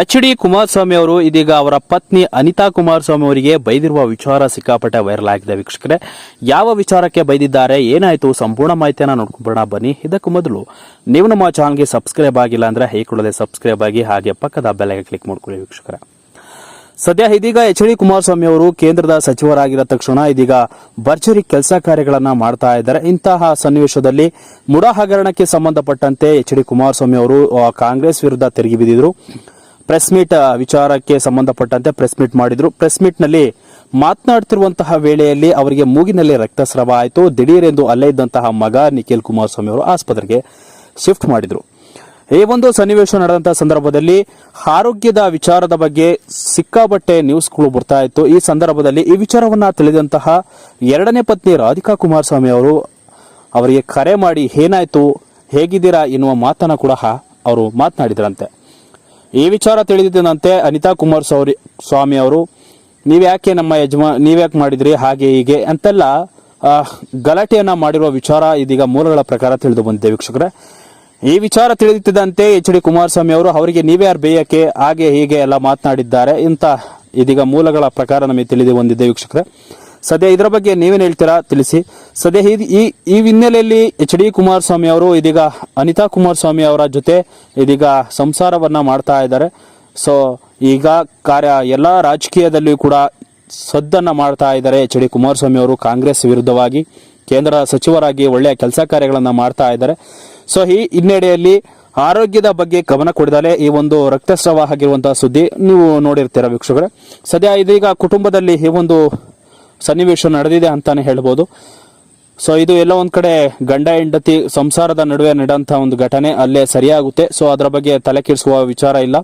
H D Kumaraswamy ಅವರು ಇದೀಗ ಅವರ ಪತ್ನಿ ಅನಿತಾ ಕುಮಾರಸ್ವಾಮಿ ಅವರಿಗೆ ಬೈದಿರುವ ವಿಚಾರ ಸಿಕ್ಕಾಪಟ್ಟೆ ವೈರಲ್ ಆಗಿದೆ ವೀಕ್ಷಕರೇ. ಯಾವ ವಿಚಾರಕ್ಕೆ ಬೈದಿದ್ದಾರೆ, ಏನಾಯಿತು, ಸಂಪೂರ್ಣ ಮಾಹಿತಿಯನ್ನು ನೋಡ್ಕೊಂಡ್ಬರೋಣ ಬನ್ನಿ. ಇದಕ್ಕೂ ಮೊದಲು ನೀವು ನಮ್ಮ ಚಾನಲ್ಗೆ ಸಬ್ಸ್ಕ್ರೈಬ್ ಆಗಿಲ್ಲ ಅಂದ್ರೆ ಹೇಗೆ ಕೂಡಲೇ ಸಬ್ಸ್ಕ್ರೈಬ್ ಆಗಿ ಹಾಗೆ ಪಕ್ಕದ ಬೆಲೆಗೆ ಕ್ಲಿಕ್ ಮಾಡ್ಕೊಳ್ಳಿ ವೀಕ್ಷಕರೇ. ಸದ್ಯ ಇದೀಗ ಎಚ್ ಡಿ ಕುಮಾರಸ್ವಾಮಿ ಅವರು ಕೇಂದ್ರದ ಸಚಿವರಾಗಿರೋ ತಕ್ಷಣ ಇದೀಗ ಭರ್ಜರಿ ಕೆಲಸ ಕಾರ್ಯಗಳನ್ನ ಮಾಡ್ತಾ ಇದ್ದಾರೆ. ಇಂತಹ ಸನ್ನಿವೇಶದಲ್ಲಿ ಮುಡಾ ಹಗರಣಕ್ಕೆ ಸಂಬಂಧಪಟ್ಟಂತೆ ಎಚ್ ಡಿ ಕುಮಾರಸ್ವಾಮಿ ಅವರು ಕಾಂಗ್ರೆಸ್ ವಿರುದ್ಧ ತಿರುಗಿ ಬಿದ್ದಿದ್ರು. ಪ್ರೆಸ್ ಮೀಟ್ ವಿಚಾರಕ್ಕೆ ಸಂಬಂಧಪಟ್ಟಂತೆ ಪ್ರೆಸ್ ಮೀಟ್ ಮಾಡಿದ್ರು. ಪ್ರೆಸ್ ಮೀಟ್ನಲ್ಲಿ ಮಾತನಾಡ್ತಿರುವಂತಹ ವೇಳೆಯಲ್ಲಿ ಅವರಿಗೆ ಮೂಗಿನಲ್ಲಿ ರಕ್ತಸ್ರಾವ ಆಯಿತು ದಿಢೀರೆಂದು ಅಲ್ಲೇ ಇದ್ದಂತಹ ಮಗ ನಿಖಿಲ್ ಕುಮಾರಸ್ವಾಮಿ ಅವರು ಆಸ್ಪತ್ರೆಗೆ ಶಿಫ್ಟ್ ಮಾಡಿದ್ರು. ಈ ಒಂದು ಸನ್ನಿವೇಶ ನಡೆದಂತಹ ಸಂದರ್ಭದಲ್ಲಿ ಆರೋಗ್ಯದ ವಿಚಾರದ ಬಗ್ಗೆ ಸಿಕ್ಕಾಬಟ್ಟೆ ನ್ಯೂಸ್ಗಳು ಬರ್ತಾ ಇತ್ತು. ಈ ಸಂದರ್ಭದಲ್ಲಿ ಈ ವಿಚಾರವನ್ನ ತಿಳಿದಂತಹ ಎರಡನೇ ಪತ್ನಿ ರಾಧಿಕಾ ಕುಮಾರಸ್ವಾಮಿ ಅವರು ಅವರಿಗೆ ಕರೆ ಮಾಡಿ, ಏನಾಯ್ತು? ಹೇಗಿದ್ದೀರಾ? ಎನ್ನುವ ಮಾತನ್ನ ಕೂಡ ಅವರು ಮಾತನಾಡಿದ್ರಂತೆ. ಈ ವಿಚಾರ ತಿಳಿದಿದ್ದಂತೆ ಅನಿತಾ ಕುಮಾರಸ್ವಾಮಿ ಸ್ವಾಮಿ ಅವರು ನೀವ್ಯಾಕೆ ನಮ್ಮ ಯಜಮಾ ನೀವ್ಯಾಕೆ ಮಾಡಿದ್ರಿ? ಹಾಗೆ ಹೀಗೆ ಅಂತೆಲ್ಲ ಗಲಾಟೆಯನ್ನ ಮಾಡಿರುವ ವಿಚಾರ ಇದೀಗ ಮೂಲಗಳ ಪ್ರಕಾರ ತಿಳಿದು ಬಂದಿದೆ ವೀಕ್ಷಕರೇ. ಈ ವಿಚಾರ ತಿಳಿದಿದ್ದಂತೆ ಎಚ್ ಡಿ ಕುಮಾರಸ್ವಾಮಿ ಅವರು, ಅವರಿಗೆ ನೀವೇ ಯಾರು ಬೇಯಕ್ಕೆ? ಹಾಗೆ ಹೀಗೆ ಎಲ್ಲ ಮಾತನಾಡಿದ್ದಾರೆ ಇಂಥ ಇದೀಗ ಮೂಲಗಳ ಪ್ರಕಾರ ನಮಗೆ ತಿಳಿದು ಬಂದಿದೆ ವೀಕ್ಷಕರೇ. ಸದ್ಯ ಇದರ ಬಗ್ಗೆ ನೀವೇನು ಹೇಳ್ತೀರಾ? ತಿಳಿಸಿ. ಸದ್ಯ ಈ- ಈ ಹಿನ್ನೆಲೆಯಲ್ಲಿ ಎಚ್ ಡಿ ಕುಮಾರಸ್ವಾಮಿ ಅವರು, ಇದೀಗ ಅನಿತಾ ಕುಮಾರಸ್ವಾಮಿ ಅವರ ಜೊತೆ ಇದೀಗ ಸಂಸಾರವನ್ನ ಮಾಡ್ತಾ ಇದ್ದಾರೆ. ಸೊ ಈಗ ಕಾರ್ಯ ಎಲ್ಲ ರಾಜಕೀಯದಲ್ಲಿಯೂ ಕೂಡ ಸದ್ದನ್ನ ಮಾಡ್ತಾ ಇದ್ದಾರೆ ಎಚ್ ಡಿ ಕುಮಾರಸ್ವಾಮಿ ಅವರು ಕಾಂಗ್ರೆಸ್ ವಿರುದ್ಧವಾಗಿ. ಕೇಂದ್ರ ಸಚಿವರಾಗಿ ಒಳ್ಳೆಯ ಕೆಲಸ ಕಾರ್ಯಗಳನ್ನು ಮಾಡ್ತಾ ಇದ್ದಾರೆ. ಸೊ ಈ ಹಿನ್ನೆಡೆಯಲ್ಲಿ ಆರೋಗ್ಯದ ಬಗ್ಗೆ ಗಮನ ಕೊಡದಲೆ ಈ ಒಂದು ರಕ್ತಸ್ರಾವ ಆಗಿರುವಂತಹ ಸುದ್ದಿ ನೀವು ನೋಡಿರ್ತೀರ ವೀಕ್ಷಕರೇ? ಸದ್ಯ ಇದೀಗ ಕುಟುಂಬದಲ್ಲಿ ಈ ಒಂದು ಸನ್ನಿವೇಶ ನಡೆದಿದೆ ಅಂತಾನೆ ಹೇಳ್ಬೋದು. ಸೊ ಇದು ಎಲ್ಲ ಒಂದ್ ಕಡೆ ಗಂಡ, ಹೆಂಡತಿ ಸಂಸಾರದ ನಡುವೆ ನಡೆದಂತಹ ಒಂದು ಘಟನೆ. ಅಲ್ಲೇ ಸರಿಯಾಗುತ್ತೆ. ಸೊ ಅದರ ಬಗ್ಗೆ ತಲೆ ಕೆಡಿಸುವ ವಿಚಾರ ಇಲ್ಲ.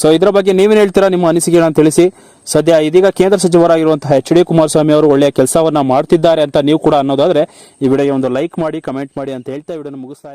ಸೊ ಇದರ ಬಗ್ಗೆ ನೀವೇನು ಹೇಳ್ತೀರಾ? ನಿಮ್ಮ ಅನಿಸಿಕೆಗಳನ್ನು ತಿಳಿಸಿ. ಸದ್ಯ ಇದೀಗ ಕೇಂದ್ರ ಸಚಿವರಾಗಿರುವಂತಹ ಎಚ್ ಡಿ ಕುಮಾರಸ್ವಾಮಿ ಅವರು ಒಳ್ಳೆಯ ಕೆಲಸವನ್ನ ಮಾಡ್ತಿದ್ದಾರೆ ಅಂತ ನೀವು ಕೂಡ ಅನ್ನೋದಾದ್ರೆ ಈ ವಿಡಿಯೋಗೆ ಒಂದು ಲೈಕ್ ಮಾಡಿ, ಕಮೆಂಟ್ ಮಾಡಿ ಅಂತ ಹೇಳ್ತಾ ವಿಡಿಯೋನ ಮುಗಿಸ್ತಾ